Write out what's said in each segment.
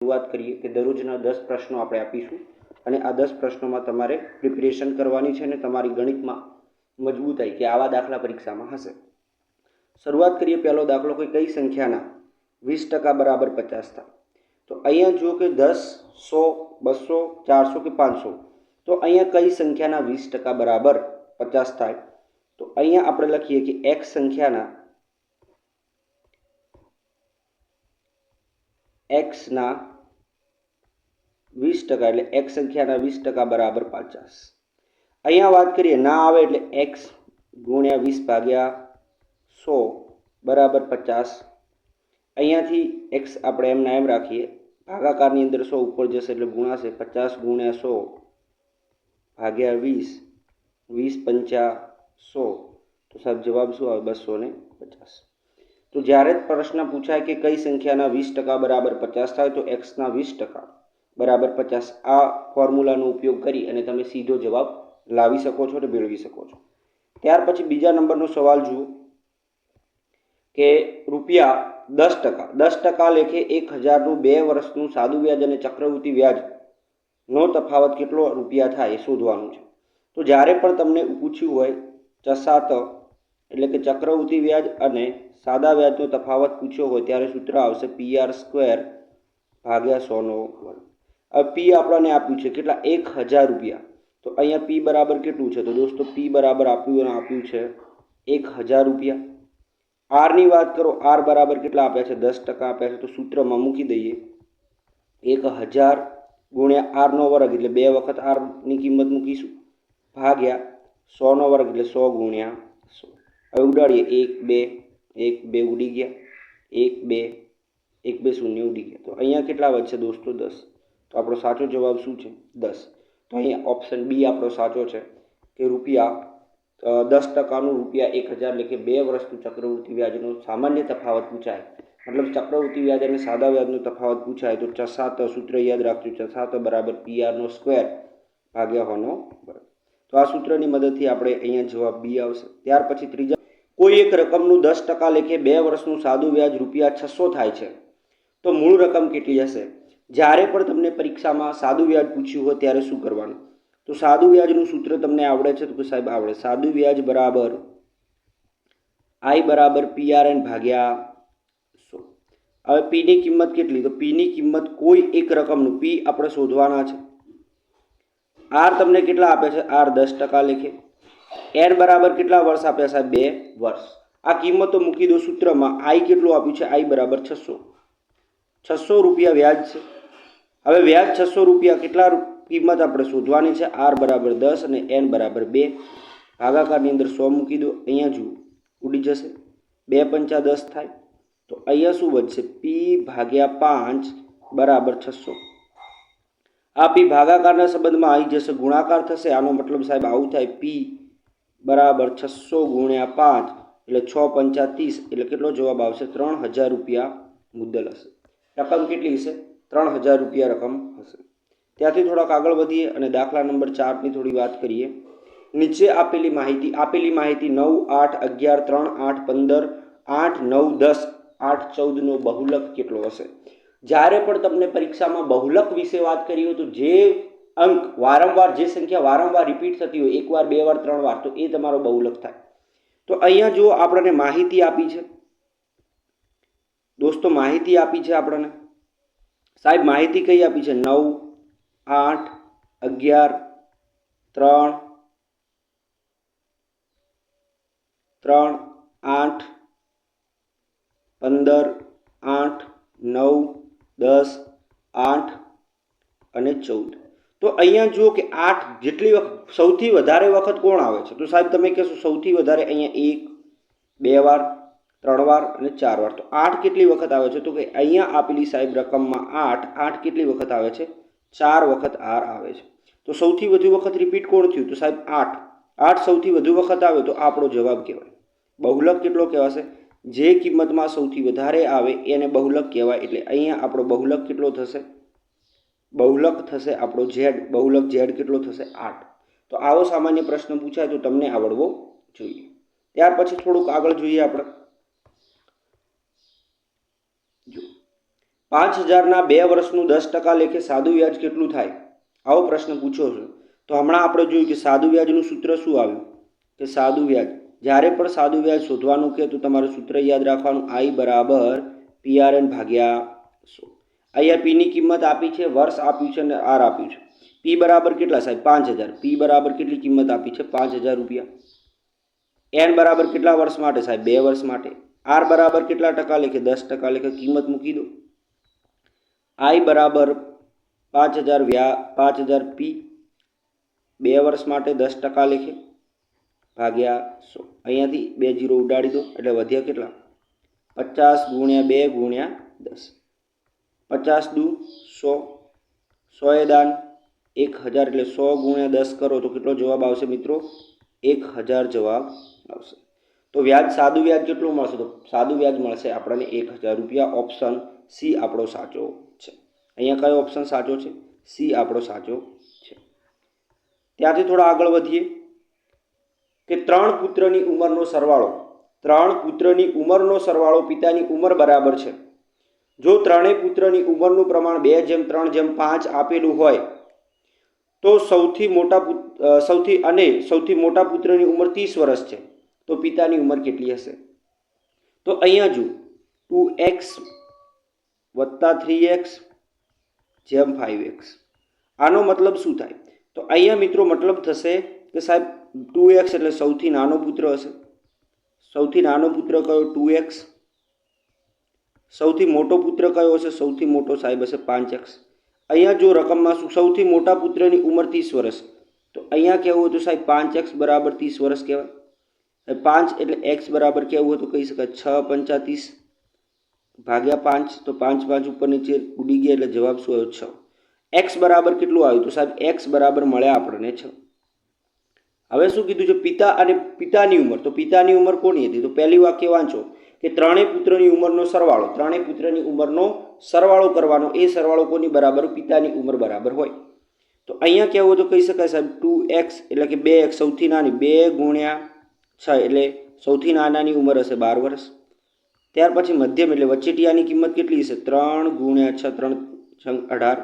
શરૂઆત કરીએ કે દરરોજના દસ પ્રશ્નો આપણે આપીશું અને આ દસ પ્રશ્નોમાં તમારે પ્રિપેરેશન કરવાની છે અને તમારી ગણિતમાં મજબૂતાઈ કે આવા દાખલા પરીક્ષામાં હશે. શરૂઆત કરીએ પહેલો દાખલો કે કઈ સંખ્યાના? વીસ ટકા બરાબર પચાસ થાય. તો અહીંયા જુઓ કે દસ, સો, બસો, ચારસો કે પાંચસો. તો અહીંયા કઈ સંખ્યાના વીસ ટકા બરાબર પચાસ થાય? તો અહીંયા આપણે લખીએ કે એક્સ સંખ્યાના એક્સના વીસ ટકા એટલે એક્સ સંખ્યાના વીસ ટકા બરાબર પચાસ અહીંયા વાત કરીએ, ના આવે એટલે એક્સ ગુણ્યા વીસ ભાગ્યા સો બરાબર પચાસ. અહીંયાથી એક્સ આપણે એમના એમ રાખીએ ભાગાકારની અંદર સો ઉપર જશે એટલે ગુણાશે પચાસ ગુણ્યા સો ભાગ્યા વીસ વીસ પંચા સો. તો સાહેબ જવાબ શું આવે? બસો ને પચાસ. તો જ્યારે જ પ્રશ્ન પૂછાય કે કઈ સંખ્યાના વીસ ટકા બરાબર પચાસ થાય તો એક્સના વીસ ટકા બરાબર પચાસ આ ફોર્મ્યુલાનો ઉપયોગ કરી અને તમે સીધો જવાબ લાવી શકો છો અને મેળવી શકો છો. ત્યાર પછી બીજા નંબરનો સવાલ જુઓ કે રૂપિયા દસ ટકા દસ ટકા લેખે એક હજારનું બે વર્ષનું સાદું વ્યાજ અને ચક્રવૃત્તિ વ્યાજનો તફાવત કેટલો રૂપિયા થાય એ શોધવાનું છે. તો જ્યારે પણ તમને પૂછ્યું હોય ચસાત એટલે કે ચક્રવૃત્તિ વ્યાજ અને સાદા વ્યાજનો તફાવત પૂછ્યો હોય ત્યારે સૂત્ર આવશે પી આર સ્ક્વેર ભાગ્યા સોનો વર્ગ. હવે પી આપણને આપ્યું છે કેટલા? એક હજાર રૂપિયા. તો અહીંયા પી બરાબર કેટલું છે? તો દોસ્તો પી બરાબર આપ્યું અને આપ્યું છે એક હજાર રૂપિયા. આરની વાત કરો, આર બરાબર કેટલા આપ્યા છે? દસ ટકા આપ્યા છે. તો સૂત્રમાં મૂકી દઈએ. એક હજાર ગુણ્યા આરનો વર્ગ, એટલે બે વખત આરની કિંમત મૂકીશું. ભાગ્યા સોનો વર્ગ, એટલે સો ગુણ્યા હવે ઉડાડીએ. એક, બે એક, બે ઉડી ગયા. એક, બે એક, બે શૂન્ય ઉડી ગયા. તો અહીંયા કેટલા વધશે દોસ્તો? દસ. તો આપણો સાચો જવાબ શું છે? દસ. તો અહીંયા ઓપ્શન બી આપણો સાચો છે કે રૂપિયા દસ ટકાનું રૂપિયા એક હજાર લેખે બે વર્ષનું ચક્રવૃત્તિ વ્યાજનો સામાન્ય તફાવત પૂછાય. મતલબ ચક્રવૃત્તિ વ્યાજ અને સાદા વ્યાજનો તફાવત પૂછાય તો ચસાત સૂત્ર યાદ રાખજો. ચસાત બરાબર પીઆરનો સ્ક્વેર ભાગ્યા હોનો વર્ગ તો આ સૂત્રની મદદથી આપણે અહીંયા જવાબ બી આવશે. ત્યાર પછી ત્રીજા કોઈ એક રકમનું દસ ટકા લેખે બે વર્ષનું સાદું વ્યાજ રૂપિયા છસો થાય છે, તો મૂળ રકમ કેટલી હશે? જ્યારે પણ તમને પરીક્ષામાં સાદું વ્યાજ પૂછ્યું હોય ત્યારે શું કરવાનું? તો સાદું વ્યાજનું સૂત્ર તમને આવડે છે? તો કે સાહેબ આવડે. સાદું વ્યાજ બરાબર આઈ બરાબર પી આર એન ભાગ્યા સો. હવે પીની કિંમત કેટલી? તો પીની કિંમત કોઈ એક રકમનું. પી આપણે શોધવાના છે. આર તમને કેટલા આપે છે? આર દસ ટકા લેખે. એન બરાબર કેટલા વર્ષ આપ્યા સાહેબ? બે વર્ષ. આ કિંમતો મૂકી દો સૂત્રમાં. આઈ કેટલું આપ્યું છે? આઈ બરાબર છસો. છસો રૂપિયા વ્યાજ છે. હવે વ્યાજ છસો રૂપિયા કેટલા કિંમત આપણે શોધવાની છે? આર બરાબર દસ અને એન બરાબર બે. ભાગાકારની અંદર સો મૂકી દો. અહીંયા જુઓ. ઉડી જશે. બે પંચા દસ થાય. તો અહીંયા શું વધશે? પી ભાગ્યા પાંચ બરાબર છસો. આ પી ભાગાકારના સંબંધમાં આવી જશે. ગુણાકાર થશે. આનો મતલબ સાહેબ આવું થાય. પી બરાબર છસો ગુણ્યા પાંચ એટલે છ પંચા ત્રીસ એટલે કેટલો જવાબ આવશે? ત્રણ હજાર રૂપિયા મુદ્દલ હશે. રકમ કેટલી હશે? ત્રણ હજાર રૂપિયા રકમ હશે. ત્યાંથી થોડાક આગળ વધીએ અને દાખલા નંબર ચારની થોડી વાત કરીએ. નીચે આપેલી માહિતી આપેલી માહિતી નવ આઠ અગિયાર ત્રણ આઠ પંદર આઠ નવ દસ આઠ ચૌદનો બહુલક કેટલો હશે? જ્યારે પણ તમને પરીક્ષામાં બહુલક વિશે વાત કરી હોય તો જે અંક વારંવાર જે સંખ્યા વારંવાર રિપીટ થતી હોય એકવાર બે વાર, ત્રણ વાર, તો એ તમારો બહુલક થાય. તો અહીંયા જો આપણને માહિતી આપી છે. દોસ્તો, માહિતી આપી છે આપણને. સાહેબ, માહિતી કઈ આપી છે? નવ, આઠ, અગિયાર, ત્રણ ત્રણ, આઠ, પંદર, આઠ, નવ, દસ, આઠ અને ચૌદ. તો અહીંયા જુઓ કે આઠ જેટલી વખત સૌથી વધારે વખત કોણ આવે છે? તો સાહેબ તમે કહેશો સૌથી વધારે અહીંયા એક, બે વાર, ત્રણ વાર અને ચાર વાર. તો આઠ કેટલી વખત આવે છે? તો કે અહીંયા આપેલી સાહેબ રકમમાં આઠ આઠ કેટલી વખત આવે છે? ચાર વખત આર આવે છે. તો સૌથી વધુ વખત રિપીટ કોણ થયું? તો સાહેબ આઠ. આઠ સૌથી વધુ વખત આવે તો આપણો જવાબ કહેવાય. બહુલક કેટલો કહેવાશે? જે કિંમતમાં સૌથી વધારે આવે એને બહુલક કહેવાય. એટલે અહીંયા આપણો બહુલક કેટલો થશે? બહુલક થશે, આપણો ઝેડ, બહુલક ઝેડ કેટલો થશે? આઠ. તો આવો સામાન્ય પ્રશ્ન પૂછાય તો તમને આવડવો જોઈએ. ત્યાર પછી થોડુંક આગળ જોઈએ આપણે. જો. પાંચ હજારના બે વર્ષનું દસ ટકા લેખે સાદું વ્યાજ કેટલું થાય? આવો પ્રશ્ન પૂછ્યો છે. તો હમણાં આપણે જોયું કે સાદું વ્યાજનું સૂત્ર શું આવ્યું? કે સાદું વ્યાજ. જ્યારે પણ સાદું વ્યાજ શોધવાનું કે તો તમારું સૂત્ર યાદ રાખવાનું. આઈ બરાબર પીઆરએન ભાગ્યા સો. અહીંયા પીની કિંમત આપી છે, વર્ષ આપ્યું છે અને આર આપ્યું છે. પી બરાબર કેટલા સાહેબ? પાંચ હજાર. પી બરાબર કેટલી કિંમત આપી છે? પાંચ હજાર રૂપિયા. એન બરાબર કેટલા વર્ષ માટે સાહેબ? બે વર્ષ માટે. આર બરાબર કેટલા ટકા લેખે? દસ ટકા લેખે કિંમત મૂકી દો. આઈ બરાબર પાંચ હજાર વ્યા પાંચ હજાર પી બે વર્ષ માટે દસ ટકા લેખે. ભાગ્યા સો. અહીંયાથી બે જીરો ઉડાડી દો. એટલે વધ્યા કેટલા? પચાસ ગુણ્યા બે ગુણ્યા દસ. પચાસ દુ, સો સો એ દાન, એક હજાર એટલે સો ગુણ્યા દસ કરો તો કેટલો જવાબ આવશે મિત્રો? એક હજાર જવાબ આવશે. તો વ્યાજ, સાદું વ્યાજ કેટલું મળશે? તો સાદું વ્યાજ મળશે આપણને એક હજાર રૂપિયા. ઓપ્શન સી આપણો સાચો છે. અહીંયા કયો ઓપ્શન સાચો છે? સી આપણો સાચો છે. ત્યાંથી થોડા આગળ વધીએ. કે ત્રણ પુત્રની ઉંમરનો સરવાળો. ત્રણ પુત્રની ઉંમરનો સરવાળો પિતાની ઉંમર બરાબર છે. જો ત્રણેય પુત્રની ઉંમરનું પ્રમાણ બે જેમ, ત્રણ જેમ પાંચ આપેલું હોય, તો સૌથી મોટા સૌથી અને સૌથી મોટા પુત્રની ઉંમર ત્રીસ વર્ષ છે. તો પિતાની ઉંમર કેટલી હશે? તો અહીંયા જુઓ. ટુ એક્સ વત્તા થ્રી એક્સ જેમ ફાઇવ એક્સ. આનો મતલબ શું થાય? તો અહીંયા મિત્રો મતલબ થશે કે સાહેબ, ટુ એક્સ એટલે સૌથી નાનો પુત્ર હશે. સૌથી નાનો પુત્ર કયો? Two x. સૌથી મોટો પુત્ર કયો હશે? સૌથી મોટો સાહેબ હશે પાંચ એક્સ અહીંયા જો રકમમાં શું સૌથી મોટા પુત્રની ઉંમર ત્રીસ વર્ષ. તો અહીંયા કહેવું હોય તો સાહેબ? પાંચ એક્સ બરાબર ત્રીસ વર્ષ કહેવાય. પાંચ એટલે એક્સ બરાબર કહેવું હોય તો કહી શકાય? છ પંચા ભાગ્યા પાંચ, તો પાંચ પાંચ ઉપર નીચે ઉડી ગયા એટલે જવાબ શું આવ્યો? છ. એક્સ બરાબર કેટલું આવ્યું તો સાહેબ? એક્સ બરાબર મળ્યા આપણને છ. હવે શું કીધું છે? પિતા અને પિતાની ઉંમર. તો પિતાની ઉંમર કોની હતી? તો પહેલી વાક્ય વાંચો. કે ત્રણેય પુત્રની ઉંમરનો સરવાળો, ત્રણેય પુત્રની ઉંમરનો સરવાળો કરવાનો, એ સરવાળો કોની બરાબર પિતાની ઉંમર બરાબર હોય. તો અહીંયા કહેવું હોય તો કહી શકાય સાહેબ, ટુ એક્સ એટલે કે બે એક્સ સૌથી નાની, બે ગુણ્યા છ એટલે સૌથી નાનાની ઉંમર હશે બાર વર્ષ. ત્યાર પછી મધ્યમ એટલે વચેટિયાની કિંમત કેટલી હશે? ત્રણ ગુણ્યા છ, ત્રણ છ, અઢાર.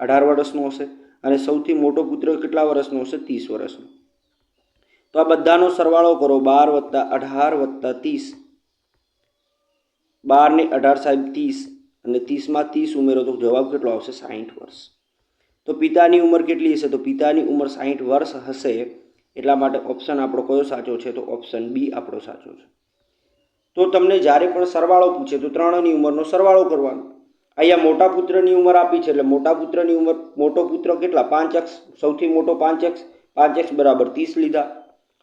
અઢાર વર્ષનો હશે અને સૌથી મોટો પુત્ર કેટલા વર્ષનો હશે? ત્રીસ વર્ષનો. તો આ બધાનો સરવાળો કરો, બાર વત્તા અઢાર વત્તા ત્રીસ. બાર ને અઢાર સાહેબ ત્રીસ અને ત્રીસમાં ત્રીસ ઉમેરો તો જવાબ કેટલો આવશે? સાહીઠ વર્ષ. તો પિતાની ઉંમર કેટલી હશે? તો પિતાની ઉંમર સાહીઠ વર્ષ હશે એટલા માટે ઓપ્શન આપણો કયો સાચો છે? તો ઓપ્શન બી આપણો સાચો છે. તો તમને જ્યારે પણ સરવાળો પૂછે તો ત્રણની ઉંમરનો સરવાળો કરવાનો. અહીંયા મોટા પુત્રની ઉંમર આપી છે એટલે મોટા પુત્રની ઉંમર, મોટો પુત્ર કેટલા? પાંચ એક્સ, સૌથી મોટો પાંચ એક્સ પાંચ એક્સ બરાબર ત્રીસ લીધા.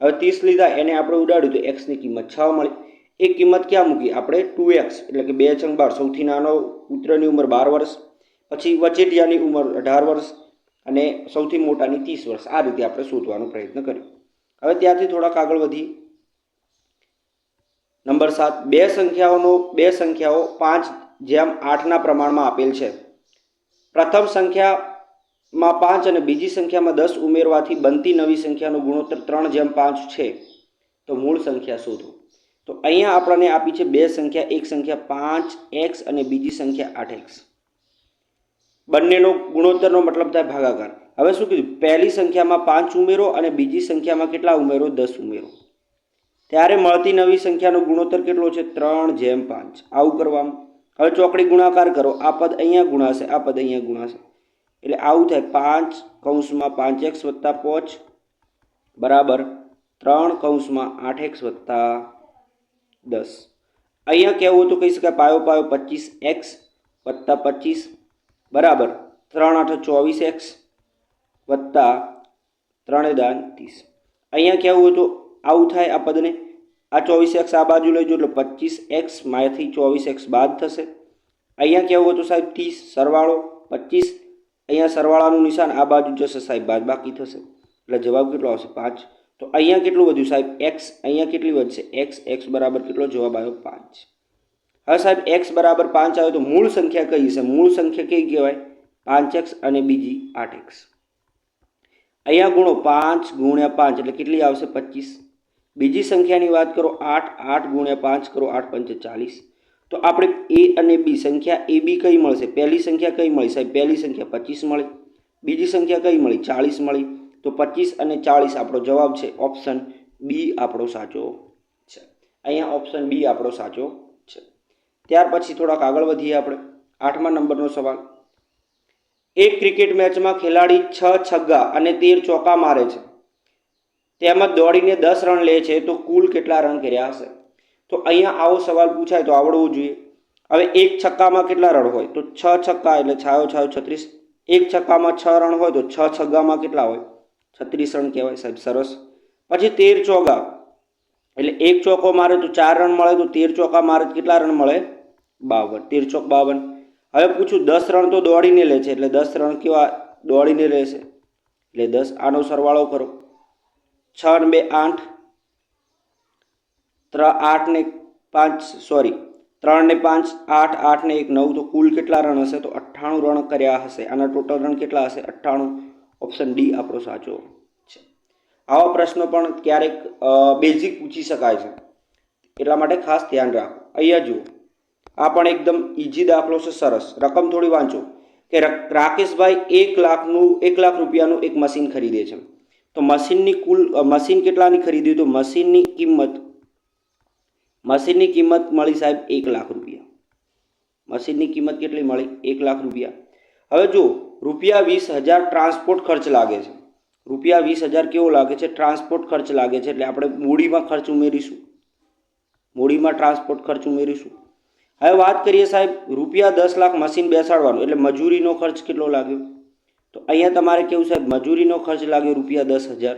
હવે ત્રીસ લીધા એને આપણે ઉડાડ્યું તો એક્સની કિંમત છ મળી. એ કિંમત ક્યાં મૂકી? આપણે ટુ એક્સ એટલે કે બે છંગ બાર. સૌથી નાનો પુત્રની ઉંમર બાર વર્ષ, પછી વચેટિયાની ઉંમર અઢાર વર્ષ, અને સૌથી મોટાની ત્રીસ વર્ષ. આ રીતે આપણે શોધવાનો પ્રયત્ન કર્યો. હવે ત્યાંથી થોડાક આગળ વધી નંબર સાત. બે સંખ્યાઓનો, બે સંખ્યાઓ પાંચ જેમ આઠના પ્રમાણમાં આપેલ છે. પ્રથમ સંખ્યામાં પાંચ અને બીજી સંખ્યામાં દસ ઉમેરવાથી બનતી નવી સંખ્યાનો ગુણોત્તર ત્રણ જેમ પાંચ છે. તો મૂળ સંખ્યા શોધો. તો અહીંયા આપણને આપી છે બે સંખ્યા, એક સંખ્યા પાંચ, એક્સ અને બીજી સંખ્યા આઠ એક્સ. બંનેનો ગુણોત્તરનો મતલબ થાય ભાગાકાર. હવે શું કીધું? પહેલી સંખ્યામાં પાંચ ઉમેરો અને બીજી સંખ્યામાં કેટલા ઉમેરો? દસ ઉમેરો. ત્યારે મળતી નવી સંખ્યાનો ગુણોત્તર કેટલો છે? ત્રણ જેમ પાંચ. આવું કરવાનું. હવે ચોકડી ગુણાકાર કરો. આ પદ અહીંયા ગુણાશે, આ પદ અહીંયા ગુણાશે. એટલે આવું થાય. પાંચ કૌંસમાં પાંચ એક્સ વત્તા પોચ, બરાબર. ત્રણ કૌંસમાં આઠ એક્સ વત્તા દસ. અહીંયા કહેવું તો કહી શકાય, પાયો પાયો પચીસ એક્સ વત્તા પચીસ બરાબર ત્રણ આઠ ચોવીસ એક્સ વત્તા ત્રણે દાન ત્રીસ. અહીંયા કહેવું તો આવું થાય આ પદને. આ ચોવીસ એક્સ આ બાજુ લઈ જો એટલે પચીસ એક્સ માયાથી ચોવીસ એક્સ બાદ થશે. અહીંયા કહેવું તો સાહેબ, ત્રીસ સરવાળો પચીસ. અહીંયા સરવાળાનું નિશાન આ બાજુ જશે, સાહેબ, બાદ બાકી થશે. એટલે જવાબ કેટલો આવશે? પાંચ. તો અહીંયા કેટલું વધ્યું સાહેબ? એક્સ અહીંયા કેટલી વધશે? એક્સ એક્સ બરાબર કેટલો? જવાબ આવ્યો પાંચ. હવે સાહેબ એક્સ બરાબર પાંચ આવ્યો તો મૂળ સંખ્યા કઈ છે? મૂળ સંખ્યા કઈ કહેવાય? પાંચ એક્સ અને બીજી આઠ એક્સ. અહીંયા ગુણો પાંચ ગુણ્યા પાંચ એટલે કેટલી આવશે? પચીસ. બીજી સંખ્યાની વાત કરો, આઠ આઠ ગુણ્યા પાંચ કરો, આઠ પંચે ચાલીસ. તો આપણે એ અને બી સંખ્યા, એ બી કઈ મળશે? પહેલી સંખ્યા કઈ મળી સાહેબ? પહેલી સંખ્યા પચીસ મળી. બીજી સંખ્યા કઈ મળી? ચાળીસ મળી. તો પચીસ અને ચાળીસ આપણો જવાબ છે ઓપ્શન બી આપણો સાચો છે. અહીંયા ઓપ્શન બી આપણો સાચો છે. ત્યાર પછી થોડાક આગળ વધીએ આપણે. આઠમા નંબરનો સવાલ. એક ક્રિકેટ મેચમાં ખેલાડી છ છગ્ગા અને તેર ચોકા મારે છે. તેમજ દોડીને દસ રન લે છે તો કુલ કેટલા રન કર્યા હશે? તો અહીંયા આવો સવાલ પૂછાય તો આવડવું જોઈએ. હવે એક છક્કામાં કેટલા રન હોય? તો છ છક્કા એટલે છાયો છાયો છત્રીસ. એક છક્કામાં છ રન હોય તો છ છગ્ગામાં કેટલા હોય? છત્રીસ રન કહેવાય સાહેબ, સરસ. પછી તેર ચોગા. એટલે એક ચોકો મારે તો ચાર રન મળે, તો તેર ચોકા મારે કેટલા રન મળે? બાવન. તેર ચોક બાવન. હવે પૂછું, દસ રન તો દોડીને લે છે, એટલે દસ રન કેવા દોડીને છે? એટલે દસ, આનો સરવાળો કરો. છ ને બે, આઠ. ત્રણ આઠ ને પાંચ, સોરી. ત્રણ ને પાંચ, આઠ આઠ ને એક, નવ, તો કુલ કેટલા રન હશે? તો અઠ્ઠાણું રન કર્યા હશે. આના ટોટલ રન કેટલા હશે? અઠ્ઠાણું. ઓપ્શન ડી આપણો સાચો. છે. આવા પ્રશ્નો પણ ક્યારેક બેઝિક પૂછી શકાય છે. એટલા માટે ખાસ ધ્યાન રાખો. અહીંયા જુઓ. આ પણ એકદમ ઇઝી દાખલો છે સરસ. રકમ થોડી વાંચો. કે રાકેશભાઈ એક લાખનું એક લાખ રૂપિયાનું એક મશીન ખરીદે છે. તો મશીનની કુલ મશીન કેટલાની ખરીદ્યું તો મશીનની કિંમત મશીનની કિંમત મળી સાહેબ એક લાખ રૂપિયા. મશીનની કિંમત કેટલી મળી? એક લાખ રૂપિયા. હવે જો રૂપિયા વીસ હજાર ટ્રાન્સપોર્ટ ખર્ચ લાગે છે. રૂપિયા વીસ હજાર કેવો લાગે છે? ટ્રાન્સપોર્ટ ખર્ચ લાગે છે એટલે આપણે મૂડીમાં ખર્ચ ઉમેરીશું. મૂડીમાં ટ્રાન્સપોર્ટ ખર્ચ ઉમેરીશું. હવે વાત કરીએ સાહેબ, રૂપિયા દસ લાખ મશીન બેસાડવાનું, એટલે મજૂરીનો ખર્ચ કેટલો લાગ્યો? તો અહીંયા તમારે કેવું સાહેબ, મજૂરીનો ખર્ચ લાગ્યો રૂપિયા દસ હજાર.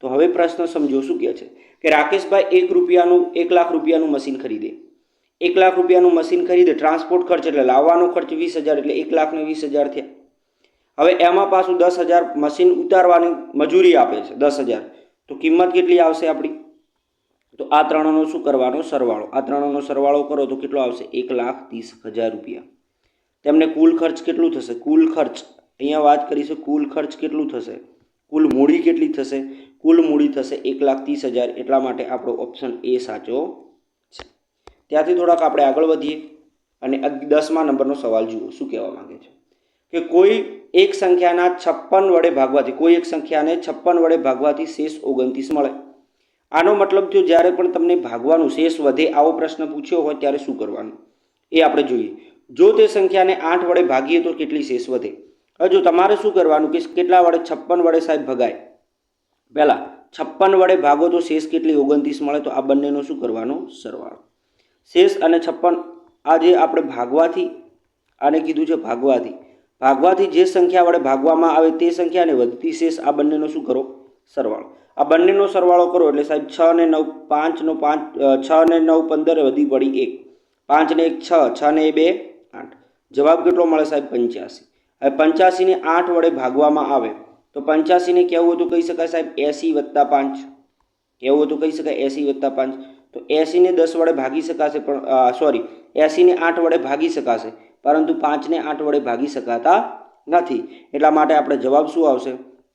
તો હવે પ્રશ્ન સમજો, શું કહે છે? કે રાકેશભાઈ એક રૂપિયાનું, એક લાખ રૂપિયાનું મશીન ખરીદે. એક લાખ રૂપિયાનું મશીન ખરીદે ટ્રાન્સપોર્ટ ખર્ચ એટલે લાવવાનો ખર્ચ વીસ હજાર, એટલે એક લાખને વીસ હજાર થયા. હવે એમાં પાછું દસ હજાર મશીન ઉતારવાની મજૂરી આપે છે, દસ હજાર. તો કિંમત કેટલી આવશે આપણી? તો આ ત્રણનો શું કરવાનો? સરવાળો. આ ત્રણનો સરવાળો કરો તો કેટલો આવશે? એક લાખ ત્રીસ હજાર રૂપિયા. તેમને કુલ ખર્ચ કેટલું થશે? કુલ ખર્ચ, અહીંયા વાત કરીશું કુલ ખર્ચ કેટલું થશે? કુલ મૂડી કેટલી થશે? કુલ મૂડી થશે એક લાખ ત્રીસ હજાર. એટલા માટે આપણો ઓપ્શન એ સાચો છે. ત્યાંથી થોડાક આપણે આગળ વધીએ. અને દસમા નંબરનો સવાલ જુઓ. શું કહેવા માંગે છે? કે કોઈ એક સંખ્યાના છપ્પન વડે ભાગવાથી, કોઈ એક સંખ્યાને છપ્પન વડે ભાગવાથી શેષ ઓગણત્રીસ મળે. આનો મતલબ થયો, જ્યારે પણ તમને ભાગવાનું શેષ વધે આવો પ્રશ્ન પૂછ્યો હોય, ત્યારે શું કરવાનું? એ આપણે જોઈએ. જો તે સંખ્યાને આઠ વડે ભાગીએ, તો કેટલી શેષ વધે? હવે જો તમારે શું કરવાનું કે કેટલા વડે છપ્પન વડે સાહેબ ભગાય? પહેલાં, છપ્પન વડે ભાગો તો શેષ કેટલી ઓગણત્રીસ મળે? તો આ બંનેનો શું કરવાનો? સરવાળો. શેષ અને છપ્પન આ જે આપણે ભાગવાથી, આને કીધું છે ભાગવાથી. ભાગવાથી જે સંખ્યા વડે ભાગવામાં આવે તે સંખ્યાને વધતી શેષ આ બંનેનો શું કરો? સરવાળો. આ બંનેનો સરવાળો કરો એટલે સાહેબ છ ને નવ પાંચનો પાંચ છ ને નવ પંદર વધી પડી એક. પાંચ ને એક છ છ ને બે આઠ. જવાબ કેટલો મળે સાહેબ? પંચ્યાસી. હવે પંચ્યાસીને આઠ વડે ભાગવામાં આવે તો પંચ્યાસીને કહેવું હતું કહી શકાય સાહેબ? એંસી વત્તા પાંચ. કહેવું હતું કહી શકાય? એંસી વત્તા પાંચ. તો એંસીને દસ વડે ભાગી શકાશે પણ સોરી, એંસીને આઠ વડે ભાગી શકાશે. પરંતુ પાંચને આઠ વડે ભાગી શકાતા નથી. એટલા માટે આપણે જવાબ શું આવશે?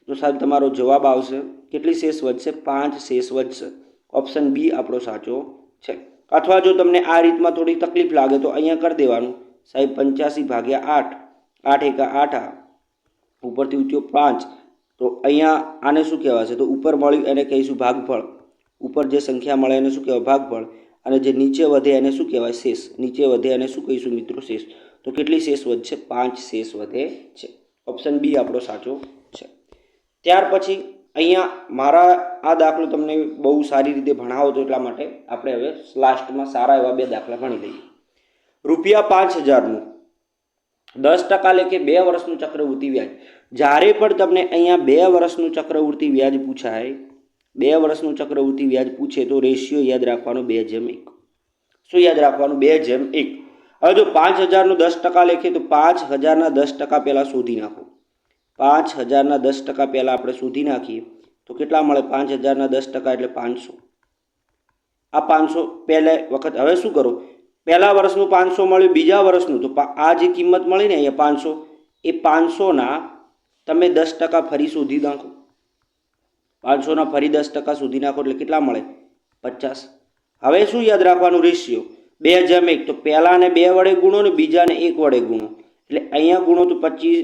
તો સાહેબ, તમારો જવાબ આવશે. કેટલી શેષ વધશે? પાંચ શેષ વધશે. ઓપ્શન બી આપણો સાચો છે. અથવા જો તમને આ રીતમાં થોડી તકલીફ લાગે તો અહીંયા કરી દેવાનું. સાહેબ, પંચ્યાસી ભાગ્યા આઠ. આઠ એકા આઠ આ. ઉપરથી ઉઠ્યો પાંચ. તો અહીંયા આને શું કહેવાશે? તો ઉપર મળ્યું એને કહીશું ભાગફળ. ઉપર જે સંખ્યા મળે એને શું કહેવાય? ભાગફળ. અને જે નીચે વધે એને શું કહેવાય? શેષ. નીચે વધે એને શું કહીશું મિત્રો? શેષ. તો કેટલી શેષ વધશે પાંચ શેષ વધે છે. ઓપ્શન બી આપણો સાચો છે. ત્યાર પછી અહીંયા મારા આ દાખલો તમને બહુ સારી રીતે ભણાવો તો એટલા માટે આપણે હવે લાસ્ટમાં સારા એવા બે દાખલા ભણી લઈએ. રૂપિયા પાંચ હજારનું. દસ ટકા લેખે બે વર્ષનું ચક્રવૃત્તિ વ્યાજ. જ્યારે પણ તમને અહીંયા બે વર્ષનું ચક્રવૃત્તિ વ્યાજ પૂછાય, બે વર્ષનું ચક્રવૃત્તિ વ્યાજ પૂછે તો રેશિયો યાદ રાખવાનો બે જેમ એક. શું યાદ રાખવાનું? બે જેમ એક. હવે જો પાંચ હજારનું દસ ટકા લેખે, તો પાંચ હજારના દસ ટકા પહેલાં શોધી નાખો. પાંચ હજારના દસ ટકા પહેલાં આપણે શોધી નાખીએ, તો કેટલા મળે? પાંચ હજારના દસ ટકા એટલે પાંચસો. આ પાંચસો પહેલે વખત હવે શું કરો? પહેલાં વર્ષનું પાંચસો મળ્યું, બીજા વર્ષનું. તો આ જે કિંમત મળી ને અહીંયા પાંચસો, એ પાંચસોના તમે દસ ટકા ફરી શોધી નાખો. પાંચસોના ફરી દસ ટકા શોધી નાખો એટલે કેટલા મળે? પચાસ. હવે શું યાદ રાખવાનું રેશિયો? બે હજારમાં એક. તો પહેલાને બે વડે ગુણો ને બીજાને એક વડે ગુણો. એટલે અહીંયા ગુણો તો પચીસ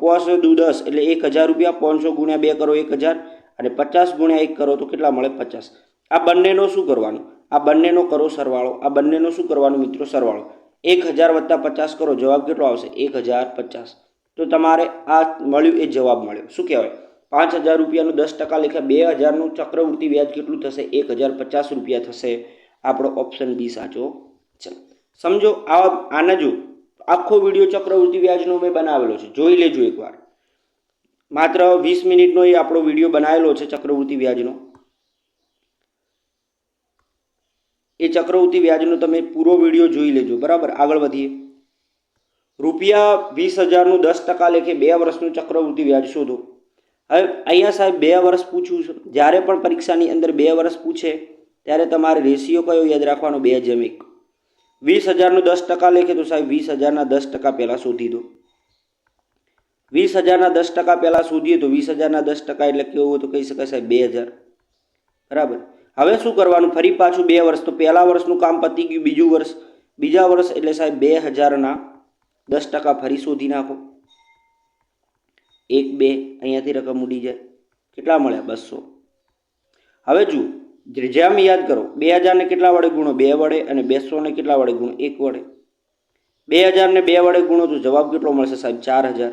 પોસ દુ દસ, એટલે એક હજાર રૂપિયા, પાંચસો ગુણ્યા બે કરો એક હજાર, અને પચાસ ગુણ્યા એક કરો તો કેટલા મળે પચાસ. આ બંનેનો શું કરવાનું? આ બંનેનો કરો સરવાળો. આ બંનેનો શું કરવાનું મિત્રો? સરવાળો. એક હજાર વત્તા પચાસ કરો, જવાબ કેટલો આવશે? એક હજાર પચાસ. તો તમારે આ મળ્યું એ જવાબ મળ્યો. શું કહેવાય? પાંચ હજાર રૂપિયાનું દસ ટકા લેખા બે હજારનું ચક્રવૃત્તિ વ્યાજ કેટલું થશે? એક હજાર પચાસ રૂપિયા થશે. આપણો ઓપ્શન બી સાચો. છે સમજો આ આના જો આખો વીડિયો ચક્રવૃત્તિ વ્યાજનો મેં બનાવેલો છે. જોઈ લેજો એકવાર. માત્ર વીસ મિનિટનો એ આપણો વીડિયો બનાવેલો છે ચક્રવૃત્તિ વ્યાજનો. એ ચક્રવૃત્તિ વ્યાજનો તમે પૂરો વીડિયો જોઈ લેજો. બરાબર? આગળ વધીએ. રૂપિયા વીસ હજારનું દસ ટકા લેખે બે વર્ષનું ચક્રવૃત્તિ વ્યાજ શોધો. હવે અહીંયા સાહેબ બે વર્ષ પૂછ્યું છે. જ્યારે પણ પરીક્ષાની અંદર બે વર્ષ પૂછે ત્યારે તમારે રેશિયો કયો યાદ રાખવાનો? બે જમીક વીસ હજારનું દસ ટકા લેખે તો સાહેબ વીસ હજારના દસ ટકા પહેલાં શોધી દો. વીસ હજારના દસ ટકા પહેલાં શોધીએ તો વીસ હજારના દસ ટકા એટલે કેવું હોય તો કહી શકાય સાહેબ બે હજાર બરાબર? હવે શું કરવાનું? ફરી પાછું બે વર્ષ. તો પહેલાં વર્ષનું કામ પતી ગયું, બીજું વર્ષ. બીજા વર્ષ એટલે સાહેબ બે હજારના દસ ટકા ફરી શોધી નાખો. એક બે, અહીંયાથી રકમ ઉડી જાય. કેટલા મળ્યા? બસો. હવે જુઓ. જેમ યાદ કરો, બે હજારને કેટલા વડે ગુણો? બે વડે અને બેસોને કેટલા વડે ગુણો? એક વડે. બે હજારને બે વડે ગુણો તો જવાબ કેટલો મળશે સાહેબ? ચાર હજાર.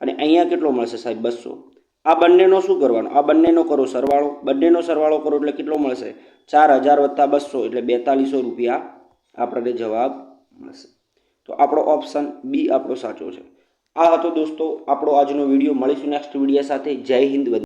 અને અહીંયા કેટલો મળશે સાહેબ? બસો. આ બંનેનો શું કરવાનો? આ બંનેનો કરો સરવાળો. બંનેનો સરવાળો કરો એટલે કેટલો મળશે? ચાર હજાર વત્તા બસો, એટલે બેતાલીસો રૂપિયા આપણને જવાબ મળશે. તો આપણો ઓપ્શન બી આપણો સાચો છે. આ હતો દોસ્તો, આપણો આજનો વીડિયો. મળીશું નેક્સ્ટ વીડિયો સાથે. જય હિન્દ